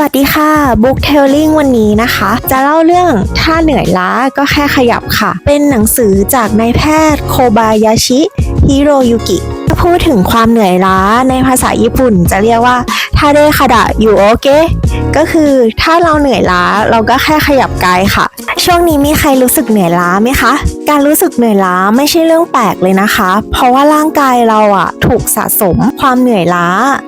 วัสดีค่ะ Book Telling วันนี้นะคะ จะเล่าเรื่องถ้าเหนื่อยล้าก็แค่ขยับค่ะ เป็นหนังสือจากนายแพทย์โคบายาชิฮิโรยุกิพูดถึงความเหนื่อยล้าในภาษาญี่ปุ่นจะเรียกว่าทาเดคาดะอยู่โอเกะก็คือถ้าเราเหนื่อยล้าเราก็แค่ขยับกายค่ะ ช่วงนี้มีใครรู้สึกเหนื่อยล้าไหมคะ การรู้สึกเหนื่อยล้าไม่ใช่เรื่องแปลกเลยนะคะ เพราะว่าร่างกายเราอะถูกสะสมความเหนื่อยล้า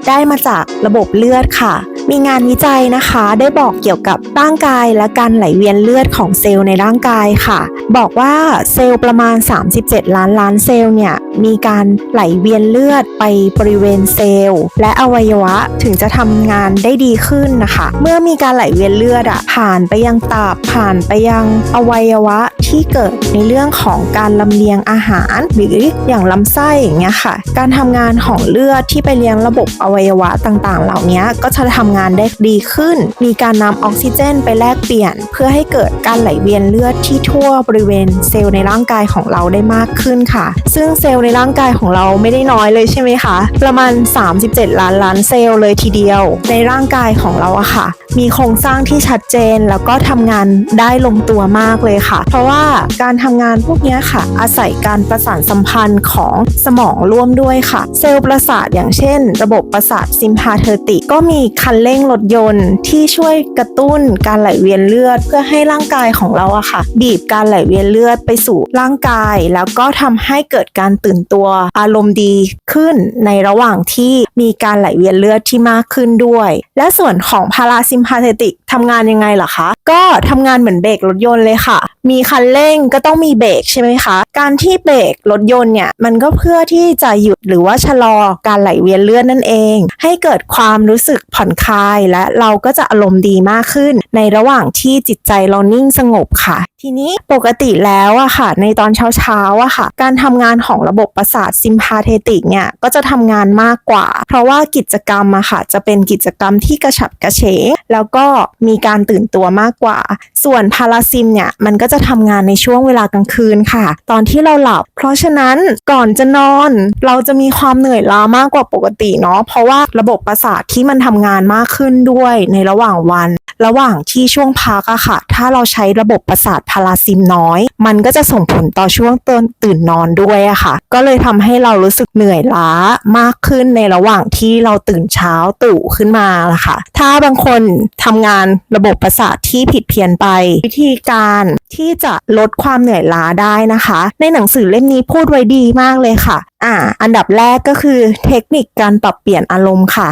ได้มาจากระบบเลือดค่ะ มีงานวิจัยนะคะได้บอกเกี่ยวกับร่างกายและการไหลเวียนเลือดของเซลล์ในร่างกายค่ะ บอกว่าเซลล์ประมาณ 37 ล้านล้านเซลล์เนี่ยมีการไหลเวียนเลือดไปบริเวณเซลล์ และอวัยวะถึงจะทำงานได้ดีขึ้นนะคะ เมื่อมีการไหลเวียนเลือดอะผ่านไปยังตับผ่านไปยังอวัยวะที่เกิดในเรื่องของการลำเลียงอาหาร หรืออย่างลำไส้อย่างเงี้ยค่ะ การทำงานของเลือดที่ไปเลี้ยงระบบอวัยวะต่างๆ เหล่านี้ก็จะทำงานได้ดีขึ้น มีการนำออกซิเจนไปแลกเปลี่ยน เพื่อให้เกิดการไหลเวียนเลือดที่ทั่วบริเวณเซลล์ในร่างกายของเราได้มากขึ้นค่ะ ซึ่งเซลล์ในร่างกายของเราไม่ได้น้อยเลยใช่ไหมคะ ประมาณ 37 ล้านล้านเซลล์เลยทีเดียว ในร่างกายของเราอะค่ะ มีโครงสร้างที่ชัดเจนแล้วก็ทำงานได้ลงตัวมากเลยค่ะ เพราะว่าการทำงานพวกนี้ค่ะ อาศัยการประสานสัมพันธ์ของสมองร่วมด้วยค่ะ เซลล์ประสาทอย่างเช่น ระบบประสาทซิมพาเทอร์ติกก็มีคันเร่งรถยนต์ที่ช่วยกระตุ้นการไหลเวียนเลือด เพื่อให้ร่างกายของเราอะค่ะ บีบการไหลเวียนเลือดไปสู่ร่างกาย แล้วก็ทำให้เกิดการตื่นตัวอารมณ์ดีขึ้นในระหว่างที่ มีการไหลเวียนเลือดที่มากขึ้นด้วย และส่วนของพาราซิมพาเทติกทำงานยังไงล่ะคะ ก็ทำงานเหมือนเบรกรถยนต์เลยค่ะ มีคันเร่งก็ต้องมีเบรกใช่ไหมคะ การที่เบรกรถยนต์เนี่ยมันก็เพื่อที่จะหยุดหรือว่าชะลอการไหลเวียนเลือดนั่นเอง ให้เกิดความรู้สึกผ่อนคลายและเราก็จะอารมณ์ดีมากขึ้น ในระหว่างที่จิตใจเรานิ่งสงบค่ะ ทีนี้ปกติแล้วอะค่ะ ในตอนเช้าๆอะค่ะ การทำงานของระบบประสาทซิมพาเทติกเนี่ยก็จะทำงานมากกว่า เพราะว่ากิจกรรมอะค่ะ จะเป็นกิจกรรมที่กระฉับกระเฉงแล้วก็มีการตื่นตัวมากกว่า ส่วนพาราซิมเนี่ยมันก็จะทำงานในช่วงเวลากลางคืนค่ะ ตอนที่เราหลับ เพราะฉะนั้นก่อนจะนอน เราจะมีความเหนื่อยล้ามากกว่าปกติเนาะเพราะว่าระบบประสาทที่มันทำงานมากขึ้นด้วยในระหว่างวัน ระหว่างที่ช่วงพักอะค่ะ ถ้าเราใช้ระบบประสาทพาราซิมน้อย มันก็จะส่งผลต่อช่วงตื่นตื่นนอนด้วยอะค่ะ ก็เลยทำให้เรารู้สึกเหนื่อยล้ามากขึ้นในระหว่างที่เราตื่นเช้าตู่ขึ้นมาละค่ะ ถ้าบางคนทำงานระบบประสาทที่ผิดเพี้ยนไป วิธีการที่จะลดความเหนื่อยล้าได้นะคะ ในหนังสือเล่มนี้พูดไว้ดีมากเลยค่ะอ่า อันดับแรกก็คือเทคนิคการปรับเปลี่ยนอารมณ์ค่ะ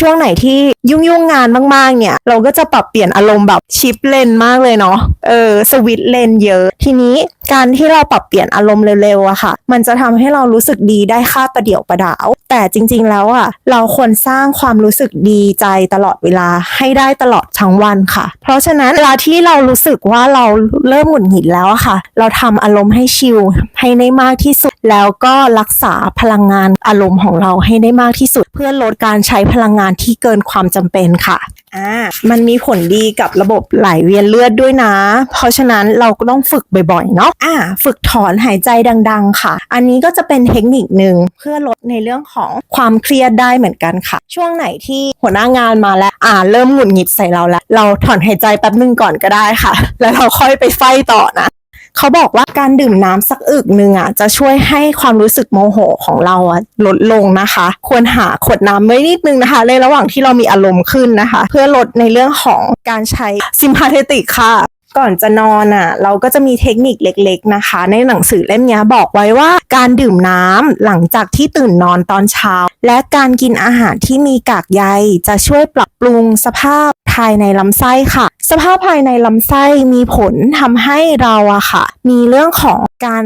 ช่วงไหนที่ยุ่งยุ่งงานมากๆ เนี่ย เราก็จะปรับเปลี่ยนอารมณ์แบบชิปเลนมากเลยเนาะ เออสวิตเลนเยอะ ทีนี้การที่เราปรับเปลี่ยนอารมณ์เร็วๆอะค่ะ มันจะทำให้เรารู้สึกดีได้ค่าประเดี่ยวประดาวแต่จริงๆแล้วอะเราควรสร้างความรู้สึกดีใจตลอดเวลาให้ได้ตลอดทั้งวันค่ะ เพราะฉะนั้นเวลาที่เรารู้สึกว่าเราเริ่มหงุดหงิดแล้วอะค่ะ เราทำอารมณ์ให้ชิลให้ได้มากที่สุด แล้วก็รักษาพลังงานอารมณ์ของเราให้ได้มากที่สุด เพื่อลดการใช้พลังงานที่เกินความจำเป็นค่ะอ่ามันมีผลดีกับระบบไหลเวียนเลือดด้วยนะ เพราะฉะนั้นเราก็ต้องฝึกบ่อยๆเนาะอ่า ฝึกถอนหายใจดัง ๆ ค่ะ อันนี้ก็จะเป็นเทคนิคหนึ่งเพื่อลดในเรื่องของความเครียดได้เหมือนกันค่ะ ช่วงไหนที่หัวหน้างานมาแล้วอ่าเริ่มหงุดหงิดใส่เราแล้ว เราถอนหายใจแป๊บนึงก่อนก็ได้ค่ะ แล้วเราค่อยไปไฟต่อนะเขาบอกว่าการดื่มน้ำสักอึกหนึ่งอะจะช่วยให้ความรู้สึกโมโหของเราอะลดลงนะคะ ควรหาขวดน้ำไว้นิดนึงนะคะ ในระหว่างที่เรามีอารมณ์ขึ้นนะคะ เพื่อลดในเรื่องของการใช้ซิมพาเทติกค่ะ ก่อนจะนอนอะ เราก็จะมีเทคนิคเล็ก ๆนะคะ ในหนังสือเล่มนี้บอกไว้ว่าการดื่มน้ำหลังจากที่ตื่นนอนตอนเช้า และการกินอาหารที่มีกากใยจะช่วยปรับปรุงสภาพภายในลำไส้ค่ะ สภาพภายในลำไส้มีผลทำให้เราอะค่ะ มีเรื่องของการ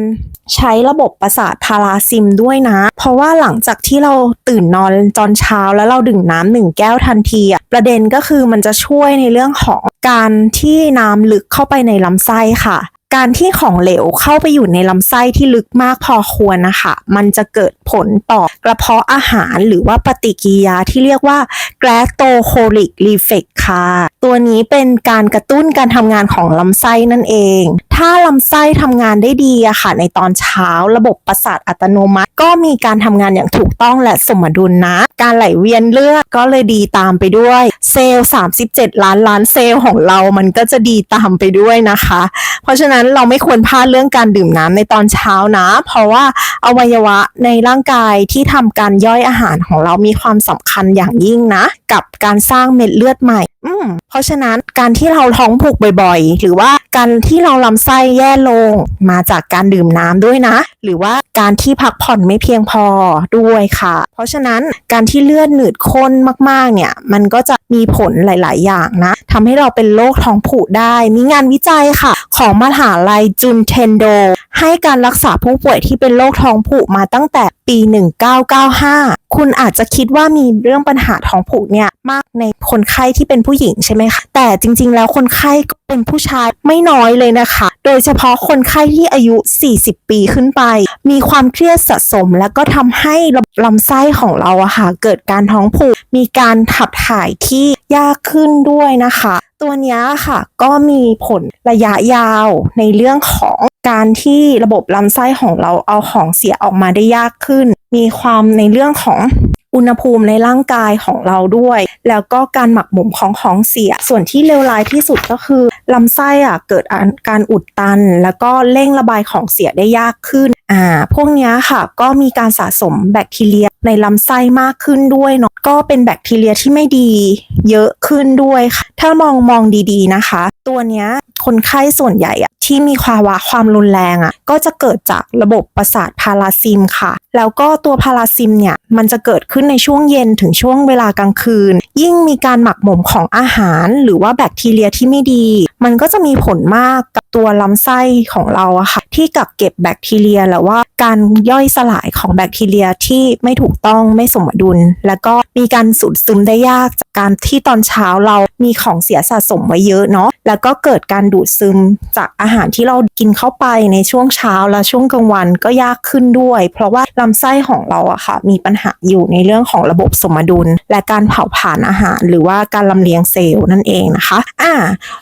ใช้ระบบประสาทพาราซิมด้วยนะ เพราะว่าหลังจากที่เราตื่นนอนตอนเช้าแล้วเราดื่มน้ำหนึ่งแก้วทันทีอะประเด็นก็คือมันจะช่วยในเรื่องของการที่น้ำลึกเข้าไปในลำไส้ค่ะการที่ของเหลวเข้าไปอยู่ในลำไส้ที่ลึกมากพอควรนะคะ มันจะเกิดผลต่อกระเพาะอาหารหรือว่าปฏิกิริยาที่เรียกว่า g l a t o c o l i c reflex ค่ะ ตัวนี้เป็นการกระตุ้นการทำงานของลำไส้นั่นเอง ถ้าลำไส้ทำงานได้ดีอะค่ะ ในตอนเช้าระบบประสาทอัตโนมัติ ก็มีการทำงานอย่างถูกต้องและสมดุลนะ การไหลเวียนเลือดก็เลยดีตามไปด้วย เซลล์ 37 ล้านล้านเซลล์ของเรามันก็จะดีตามไปด้วยนะคะ เพราะฉะนั้นเราไม่ควรพลาดเรื่องการดื่มน้ำในตอนเช้านะ เพราะว่าอวัยวะในร่างกายที่ทำการย่อยอาหารของเรามีความสำคัญอย่างยิ่งนะ กับการสร้างเม็ดเลือดใหม่ อืมเพราะฉะนั้นการที่เราท้องผูกบ่อยๆ หรือว่าการที่เราลำไส้แย่ลงมาจากการดื่มน้ำด้วยนะ หรือว่าการที่พักผ่อนไม่เพียงพอด้วยค่ะ เพราะฉะนั้นการที่เลือดหนืดข้นมากๆ เนี่ย มันก็จะมีผลหลาย ๆ อย่างนะทำให้เราเป็นโรคท้องผูกได้ มีงานวิจัยค่ะ ของมหาลัยจุนเทนโดให้การรักษาผู้ป่วยที่เป็นโรคท้องผูกมาตั้งแต่ปี 1995 คุณอาจจะคิดว่ามีเรื่องปัญหาท้องผูกเนี่ยมากในคนไข้ที่เป็นผู้หญิงใช่ไหมคะ แต่จริง ๆ แล้วคนไข้ก็เป็นผู้ชายไม่น้อยเลยนะคะ โดยเฉพาะคนไข้ที่อายุ 40 ปีขึ้นไป มีความเครียดสะสม แล้วก็ทำให้ลำไส้ของเราอะค่ะเกิดการท้องผูก มีการขับถ่ายที่ ยากขึ้นด้วยนะคะ ตัวนี้ค่ะก็มีผลระยะยาวในเรื่องของการที่ระบบลำไส้ของเราเอาของเสียออกมาได้ยากขึ้น มีความในเรื่องของอุณหภูมิในร่างกายของเราด้วย แล้วก็การหมักหมมของของเสีย ส่วนที่เลวร้ายที่สุดก็คือลำไส้อะเกิดการอุดตัน แล้วก็เร่งระบายของเสียได้ยากขึ้น อ่าพวกนี้ค่ะก็มีการสะสมแบคทีเรียในลำไส้มากขึ้นด้วยเนาะก็เป็นแบคทีเรียที่ไม่ดีเยอะขึ้นด้วยค่ะ ถ้ามองมองดีๆนะคะ ตัวเนี้ยคนไข้ส่วนใหญ่อะที่มีภาวะความรุนแรงอะก็จะเกิดจากระบบประสาทพาราซิมค่ะ แล้วก็ตัวพาราซิมเนี่ยมันจะเกิดขึ้นในช่วงเย็นถึงช่วงเวลากลางคืน ยิ่งมีการหมักหมมของอาหาร หรือว่าแบคทีเรียที่ไม่ดี มันก็จะมีผลมากกับ ตัวลำไส้ของเราอะค่ะที่กักเก็บแบคทีเรียหรือว่าการย่อยสลายของแบคทีเรียที่ไม่ถูกต้องไม่สมดุล แล้วก็มีการสูดซึมได้ยากจากการที่ตอนเช้าเรามีของเสียสะสมไว้เยอะเนาะแล้วก็เกิดการดูดซึมจากอาหารที่เรากินเข้าไปในช่วงเช้าและช่วงกลางวันก็ยากขึ้นด้วย เพราะว่าลำไส้ของเราอะค่ะมีปัญหาอยู่ในเรื่องของระบบสมดุล และการเผาผลาญอาหาร หรือว่าการลำเลียงเซลล์นั่นเองนะคะอ่า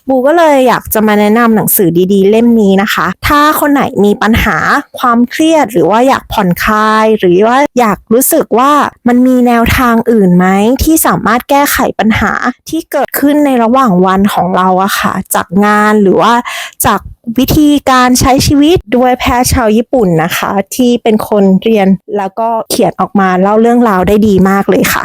บูก็เลยอยากจะมาแนะนำหนังสือดี ๆ เล่มนี้นะคะ ถ้าคนไหนมีปัญหาความเครียดหรือว่าอยากผ่อนคลาย หรือว่าอยากรู้สึกว่ามันมีแนวทางอื่นไหมที่สามารถแก้ไขปัญหาที่เกิดขึ้นในระหว่างวันของเราอะค่ะ จากงานหรือว่าจากวิธีการใช้ชีวิตด้วยแพทย์ชาวญี่ปุ่นนะคะ ที่เป็นคนเรียนแล้วก็เขียนออกมาเล่าเรื่องราวได้ดีมากเลยค่ะ